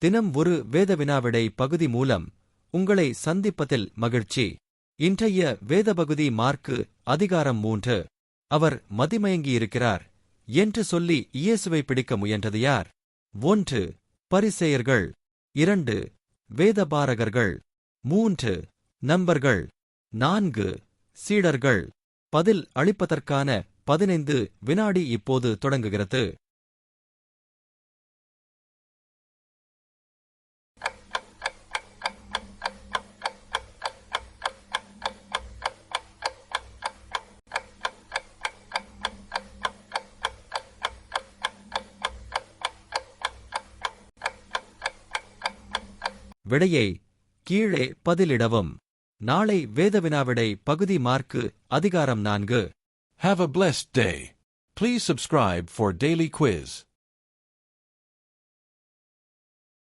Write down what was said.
தினம் ஒரு வேத வினாவிடை பகுதி மூலம் உங்களை சந்திப்பதில் மகிழ்ச்சி. இன்றைய வேத பகுதி மார்க்கு அதிகாரம் மூன்று. அவர் மதிமயங்கியிருக்கிறார். என்று சொல்லி இயேசுவை பிடிக்க முயன்றது யார்? ஒன்று பரிசேயர்கள். இரண்டு வேதபாரகர்கள். மூன்று நம்பர்கள் நான்கு சீடர்கள். பதில் அளிப்பதற்கான பதினைந்து வினாடி இப்போது தொடங்குகிறது. விடையை கீழே பதிலிடவும் நாளை வேதவினாவிடை பகுதி மார்க்கு அதிகாரம் நான்கு Have a blessed day. Please subscribe for daily quiz.